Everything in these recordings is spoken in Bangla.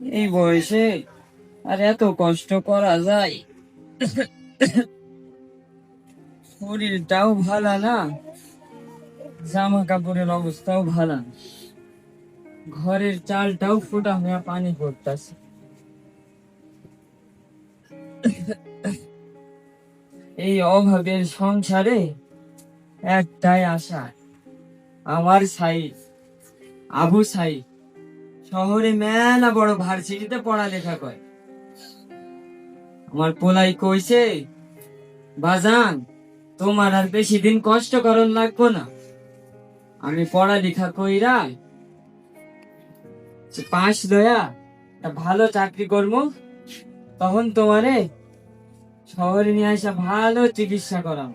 এই বয়সে আর এত কষ্ট করা যায়? শরীরটাও ভালো না জামা কাপড়ের অবস্থাও ভালো না। ঘরের চালটাও ফুটা হয়ে পানি পড়তেছে। এই অভাবের সংসারে একটাই আশা, আমার সাই আবু সাই শহরে মেলা বড় ভার্সিটিতে পড়ালেখা করে। আমার পোলাই কইছে, বাজান, তোমার আর বেশি দিন কষ্ট করন লাগবো না। আমি পড়ালেখা কইরা পাশ দয়া ভালো চাকরি করব তখন তোমারে শহরে নিয়ে আসা ভালো চিকিৎসা করাম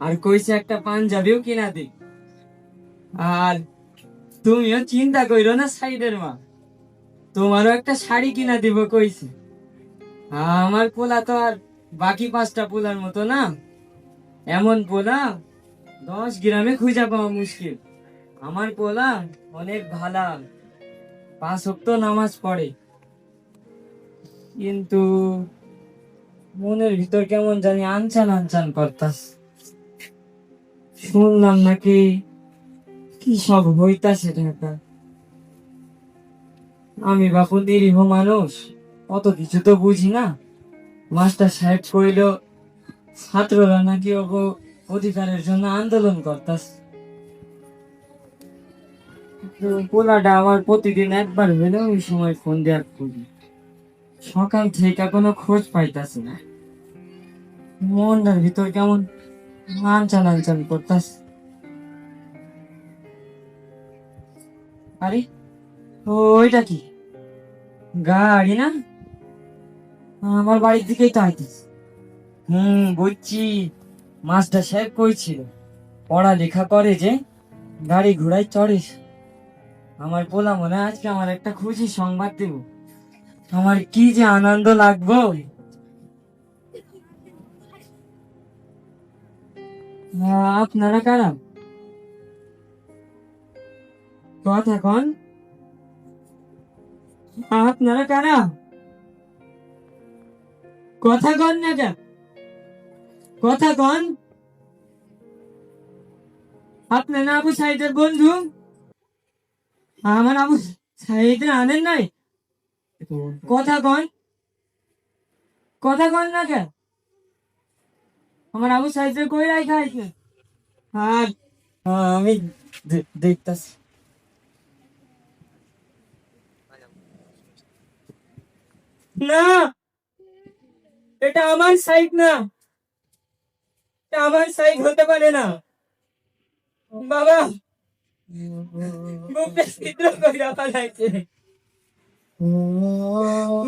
আর কইছে একটা পাঞ্জাবিও কিনা দি আর তুমিও চিন্তা কইরো না সাইডের মা। তোমারও একটা শাড়ি কিনা দিব কইছে। আমার পোলা তো আর বাকি পাঁচটা পোলার মতো না। এমন পোলা দশ গ্রামে খুঁজে পাওয়া মুশকিল। আমার পোলা অনেক ভালা। পাঁচ অক্ত নামাজ পড়ে। কিন্তু মনের ভিতর কেমন জানি আনচান আনচান করতাস শুনলাম নাকি কি সব হইতাছে ঢাকা। আমি বাপু নিরীহ মানুষ, অত কিছু তো বুঝি না। মাস্টার সাহেব কইল, ছাত্ররা নাকি ওগো অধিকারের জন্য আন্দোলন করতাস পোলাটা আমার প্রতিদিন একবার হলেও ওই সময় ফোন দেওয়ার করি। সকাল থেকে কোনো খোঁজ পাইতাছি না। মনটার ভিতর কেমন আনচান আনচান করতাস আরে, ওইটা কি? গাড়ি না? আমার বাড়ির দিকেই তো আইতিস হুম, বুঝছি। মাস্টার সাহেব কইছিল, পড়ালেখা করে যে গাড়ি ঘোড়ায় চড়িস। আমার পোলা মনে আজকে আমার একটা খুশি সংবাদ দেব। আমার কি যে আনন্দ লাগবো? আপনারা কারা? কথা কন আপনারা কারা কথা কন না কেন? কথা কন। আপনার আবু সাইদের বন্ধু? আমার আবু সাইদের আনেন নাই? কথা কন। কথা কন না কেন? আমার আবু সাইদের কই রাখা আর আমি দেখতাছি। না। এটা আমার সাইড না। এটা আমার সাইড হতে পারে না। বাবা ছিদ্র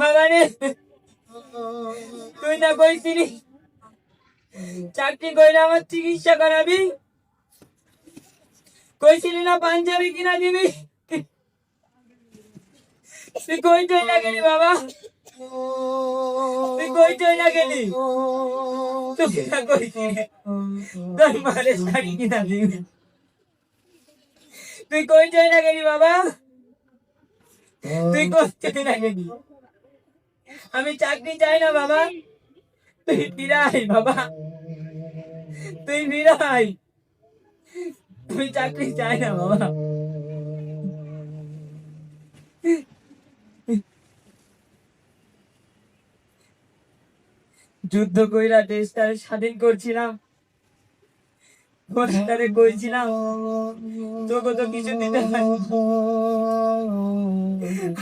বাবা রে, তুই না কইছিলি, চাকরি আমার চিকিৎসা করাবি? কইছিলি না পাঞ্জাবি কিনা দিবি? তুই কই চলে গেলি বাবা? তুই কই চলে গেলি? তুই না কইছিলি তোর মারে শাড়ি কিনা দিবি তুই কই চলে গেলি বাবা? তুই কই চলে গেলি। আমি চাকরি চাই না বাবা। তুই ফিরাই বাবা। তুই ফিরাই। তুই চাকরি চাই না বাবা। যুদ্ধ কইরা দেশটারে স্বাধীন করছিলাম। কইছিলাম, তোকে তো কিছু দিতে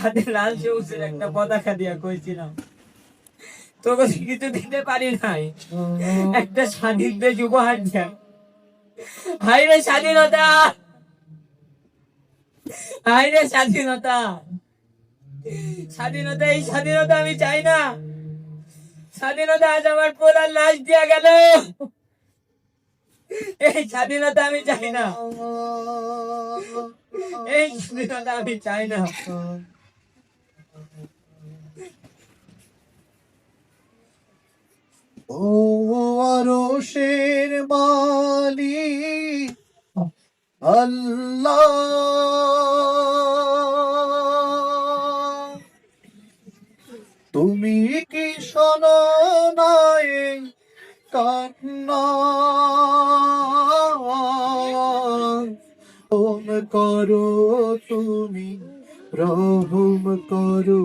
হাতে লাল সবুজের একটা পতাকা দিয়া কইছিলাম, তোকে কিছু দিতে পারি নাই। একটা স্বাধীন দেশ উপহার দিয়া। হাই রে স্বাধীনতা! হাই রে স্বাধীনতা! স্বাধীনতা, এই স্বাধীনতা আমি চাই না। স্বাধীনতা আজ আমার পোলার লাশ দিয়া গেল। এই স্বাধীনতা আমি চাই না। এই স্বাধীনতা আমি চাই না। ও মালিক আল্লাহ। তুমি কি শোনো করো তুমি রহম করো।